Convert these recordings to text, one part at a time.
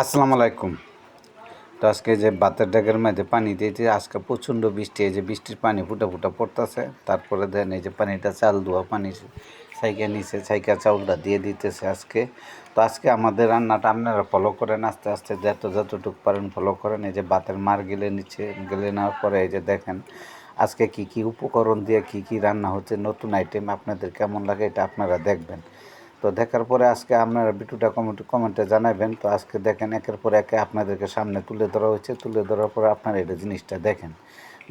আসসালামু আলাইকুম। তো আজকে যে বাতের ডেকের মধ্যে পানি দিয়েছে, আজকে প্রচণ্ড বৃষ্টি, এই যে বৃষ্টির পানি ফুটা ফুটা পড়তেছে। তারপরে দেন এই যে পানিটা চাল ধোয়া পানি ছাইকা নিচে ছাইকা চাউলটা দিয়ে দিতেছে আজকে। তো আজকে আমাদের রান্নাটা আপনারা ফলো করেন, আস্তে আস্তে যত যতটুকু পারেন ফলো করেন। এই যে বাতের মার গেলে নিচে, গেলে নেওয়ার পরে এই যে দেখেন আজকে কি কি উপকরণ দিয়ে কি কি রান্না হচ্ছে, নতুন আইটেম আপনাদের কেমন লাগে এটা আপনারা দেখবেন। তো দেখার পরে আজকে আপনারা ভিডিওটা কমেন্ট কমেন্টে জানাবেন। তো আজকে দেখেন, একের পর একে আপনাদেরকে সামনে তুলে ধরা হয়েছে। তুলে ধরার পরে আপনারা এটা জিনিসটা দেখেন।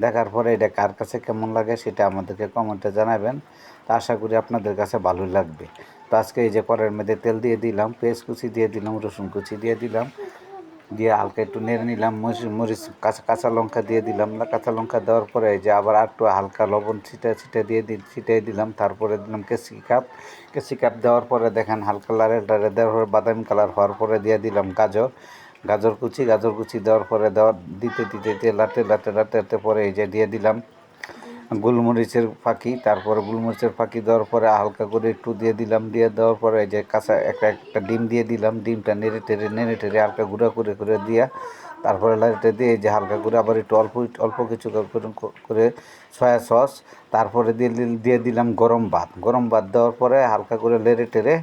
দেখার পরে এটা কার কাছে কেমন লাগে সেটা আমাদেরকে কমেন্টে জানাবেন। তো আশা করি আপনাদের কাছে ভালোই লাগবে। তো আজকে এই যে করের মধ্যে তেল দিয়ে দিলাম, পেঁয়াজ কুচি দিয়ে দিলাম, রসুন কুচি দিয়ে দিলাম। দিয়ে হালকা একটু নেড়ে নিলাম, মরিচ কাঁচা কাঁচা লঙ্কা দিয়ে দিলাম। না কাঁচা লঙ্কা দেওয়ার পরে যে আবার একটু হালকা লবণ ছিটা, ছিটে দিয়ে দিই ছিটাই দিলাম। তারপরে দিলাম কেসি কাপ। কেসি কাপ দেওয়ার পরে দেখেন হালকা লারে লারে দেওয়ার পরে বাদামি কালার হওয়ার পরে দিয়ে দিলাম গাজর। গাজর কুচি গাজর কুচি দেওয়ার পরে দেওয়ার দিতে দিতে দিতে, লাটে লাটে লাটে লাটে পরে এই যে দিয়ে দিলাম গোলমরিচের ফাঁকি, তারপরে গোলমরিচের ফাঁকি দেওয়ার পরে হালকা করে একটু দিয়ে দিলাম, দিয়ে দেওয়ার পরে যে কাঁচা একটা একটা ডিম দিয়ে দিলাম, ডিমটা নেড়ে টেড়ে নেড়ে টেড়ে হালকা গুঁড়া করে করে দিয়া তারপরে লাইটে দিয়ে যে হালকা করে আবার একটু অল্প অল্প কিছু করে সয়া সস, তারপরে দিয়ে দিয়ে দিলাম গরম ভাত। গরম ভাত দেওয়ার পরে হালকা করে লেড়ে টেড়ে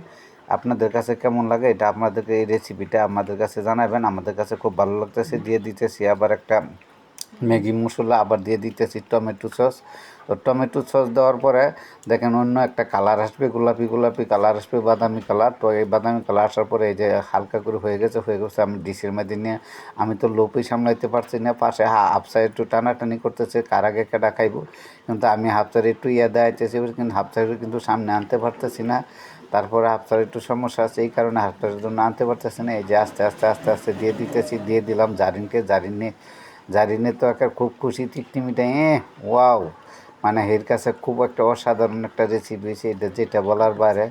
আপনাদের কাছে কেমন লাগে এটা আপনাদেরকে এই রেসিপিটা আমাদের কাছে জানাবেন, আমাদের কাছে খুব ভালো লাগতেছে, দিয়ে দিতেছি আবার একটা ম্যাগি মশলা আবার দিয়ে দিতেছি, টমেটো সস। তো টমেটো সস দেওয়ার পরে দেখেন অন্য একটা কালার আসবে, গোলাপি গোলাপি কালার আসবে, বাদামি কালার। তো এই বাদামি কালার আসার পরে এই যে হালকা করে হয়ে গেছে হয়ে গেছে, আমি ডিশের মধ্যে নিয়ে, আমি তো লোপই সামলাইতে পারছি না, পাশে হা হাফ সাইড একটু টানাটানি করতেছে, কার আগে কেটা খাইবো? কিন্তু আমি হাফ সাইড একটু ইয়া দেওয়াইতেছি কিন্তু হাফ সাইড কিন্তু সামনে আনতে পারতেছি না। তারপরে হাফসার একটু সমস্যা আছে, এই কারণে হাফসারের জন্য আনতে পারতেছি না, এই যে আস্তে আস্তে আস্তে আস্তে দিয়ে দিতেছি, দিয়ে দিলাম জারিনকে, জারিনে জারিনে তো একটা খুব খুশি তিকটিমিটা এ ওয়াও। মানে এর কাছে খুব একটা অসাধারণ একটা রেসিপি এটা, যেটা বলার বাইরে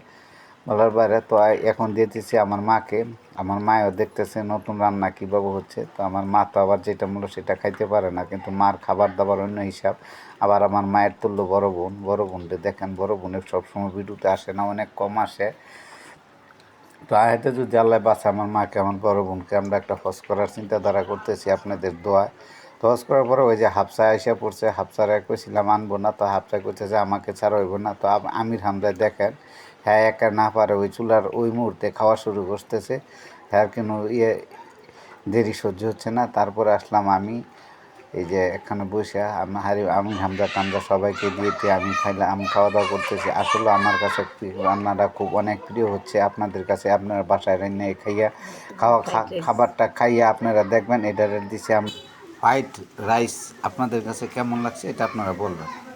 বলার বাইরে তো এখন দিয়ে আমার মাকে। আমার মায়ও দেখতেছে নতুন রান্না কীভাবে হচ্ছে। তো আমার মা তো আবার যেটা মূল্য সেটা খাইতে পারে না, কিন্তু মার খাবার দাবার অন্য হিসাব। আবার আমার মায়ের তুল্য বড় বোন, বড় বোনকে দেখেন, বড় বোনের সবসময় ভিডিওতে আসে না, অনেক কম আসে। তো আয়াতে যদি আল্লাহ বাঁচা, আমার মাকে আমার বড় বোনকে আমরা একটা হজ করার চিন্তাধারা করতেছি আপনাদের দোয়ায়। তো হজ করার পরে ওই যে হাফসা এসে পড়ছে, হাফসারে কইছিলাম, আনব না। তো হাফসা করতেছে আমাকে ছাড়া হইব না। তো আমির হামদা দেখেন হ্যাঁ একা না পারে ওই চুলার ওই মুহূর্তে খাওয়া শুরু করতেছে। হ্যাঁ কিন্তু ইয়ে দেরি সহ্য হচ্ছে না। তারপরে আসলাম আমি এই যে এখানে বসে আমি হারি আমি হামজা তামজা সবাইকে দিয়েছি আমি খাইলে আমি খাওয়া দাওয়া করতেছি। আসলে আমার কাছে রান্নাটা খুব অনেক প্রিয় হচ্ছে। আপনাদের কাছে আপনারা বাসায় রান্না খাইয়া খাওয়া খা- খাবারটা খাইয়া আপনারা দেখবেন এটা দিছি আমি হোয়াইট রাইস। আপনাদের কাছে কেমন লাগছে এটা আপনারা বলবেন।